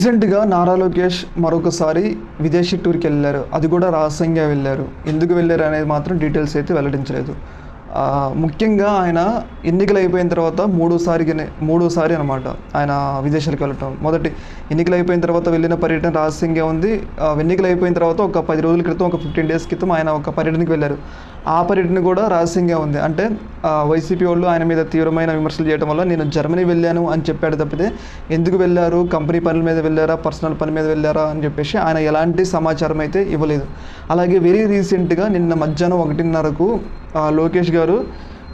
రీసెంట్గా నారా లోకేష్ మరొకసారి విదేశీ టూర్కి వెళ్ళారు. అది కూడా రహస్యంగా వెళ్ళారు. ఎందుకు వెళ్ళారు అనేది మాత్రం డీటెయిల్స్ అయితే వెల్లడించలేదు. ముఖ్యంగా ఆయన ఎన్నికలు అయిపోయిన తర్వాత మూడోసారి మూడోసారి అనమాట ఆయన విదేశాలకు వెళ్ళటం. మొదటి ఎన్నికలు అయిపోయిన తర్వాత వెళ్ళిన పర్యటన రహస్యంగా ఉంది. ఆ, ఎన్నికలు అయిపోయిన తర్వాత ఒక పది రోజుల క్రితం ఒక ఫిఫ్టీన్ డేస్ క్రితం ఆయన ఒక పర్యటనకి వెళ్ళారు. ఆ పర్యటన కూడా రహస్యంగా ఉంది. అంటే వైసీపీ వాళ్ళు ఆయన మీద తీవ్రమైన విమర్శలు చేయడం వల్ల నేను జర్మనీ వెళ్ళాను అని చెప్పాడు తప్పితే ఎందుకు వెళ్ళారు? కంపెనీ పనుల మీద వెళ్ళారా? పర్సనల్ పని మీద వెళ్ళారా? అని చెప్పేసి ఆయన ఎలాంటి సమాచారం అయితే ఇవ్వలేదు. అలాగే వెరీ రీసెంట్గా నిన్న మధ్యాహ్నం ఒకటిన్నరకు లోకేష్ గారు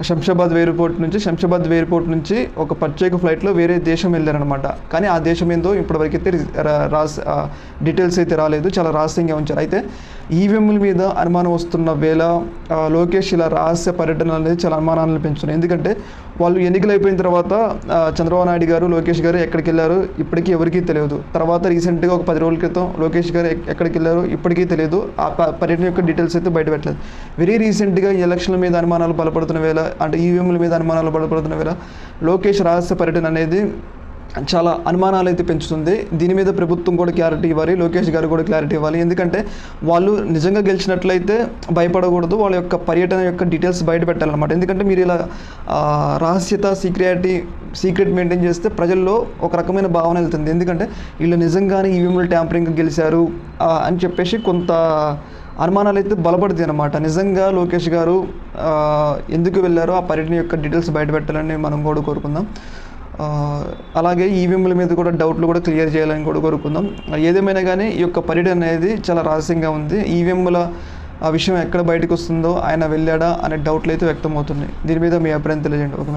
శంషాబాద్ ఎయిర్పోర్ట్ నుంచి శంషాబాద్ ఎయిర్పోర్ట్ నుంచి ఒక ప్రత్యేక ఫ్లైట్లో వేరే దేశం వెళ్ళారనమాట కానీ ఆ దేశం ఏందో ఇప్పటివరకు అయితే రాస్ డీటెయిల్స్ అయితే రాలేదు. చాలా రహస్యంగా ఉంచారు. అయితే ఈవీఎంల మీద అనుమానం వస్తున్న వేళ లోకేష్ ఇలా రహస్య పర్యటన అనేది చాలా అనుమానాలను పెంచుతున్నాయి. ఎందుకంటే వాళ్ళు ఎన్నికలు అయిపోయిన తర్వాత చంద్రబాబు నాయుడు గారు లోకేష్ గారు ఎక్కడికి వెళ్ళారు ఇప్పటికీ ఎవరికీ తెలియదు. తర్వాత రీసెంట్గా ఒక పది రోజుల క్రితం లోకేష్ గారు ఎక్కడికి వెళ్ళారు ఇప్పటికీ తెలియదు. ఆ పర్యటన యొక్క డీటెయిల్స్ అయితే బయట పెట్టలేదు వెరీ రీసెంట్గా ఈ ఎలక్షన్ల మీద అనుమానాలు బలపడుతున్న వేళ అంటే ఈవీఎంల మీద అనుమానాలు బలపడుతున్న వేళ లోకేష్ రహస్య పర్యటన అనేది చాలా అనుమానాలు అయితే పెంచుతుంది. దీని మీద ప్రభుత్వం కూడా క్లారిటీ ఇవ్వాలి లోకేష్ గారు కూడా క్లారిటీ ఇవ్వాలి. ఎందుకంటే వాళ్ళు నిజంగా గెలిచినట్లయితే భయపడకూడదు. వాళ్ళ యొక్క పర్యటన యొక్క డీటెయిల్స్ బయట పెట్టాలన్నమాట. ఎందుకంటే మీరు ఇలా రహస్యత సీక్రియారిటీ సీక్రెట్ మెయింటైన్ చేస్తే ప్రజల్లో ఒక రకమైన భావన వెళ్తుంది. ఎందుకంటే వీళ్ళు నిజంగానే ఈవీఎంలు ట్యాంపరింగ్ గెలిచారు అని చెప్పేసి కొంత అనుమానాలు అయితే బలపడుతాయి అనమాట నిజంగా లోకేష్ గారు ఎందుకు వెళ్ళారో ఆ పర్యటన యొక్క డీటెయిల్స్ బయట పెట్టాలని మనం కూడా కోరుకుందాం. అలాగే ఈవీఎంల మీద కూడా డౌట్లు కూడా క్లియర్ చేయాలని కూడా కోరుకుందాం. ఏదేమైనా కానీ ఈ యొక్క పర్యటన అనేది చాలా రహస్యంగా ఉంది. ఈవీఎంల ఆ విషయం ఎక్కడ బయటకు వస్తుందో ఆయన వెళ్ళాడా అనే డౌట్లు అయితే వ్యక్తమవుతున్నాయి. దీని మీద మీ అభిప్రాయం తెలియజేయండి. ఓకే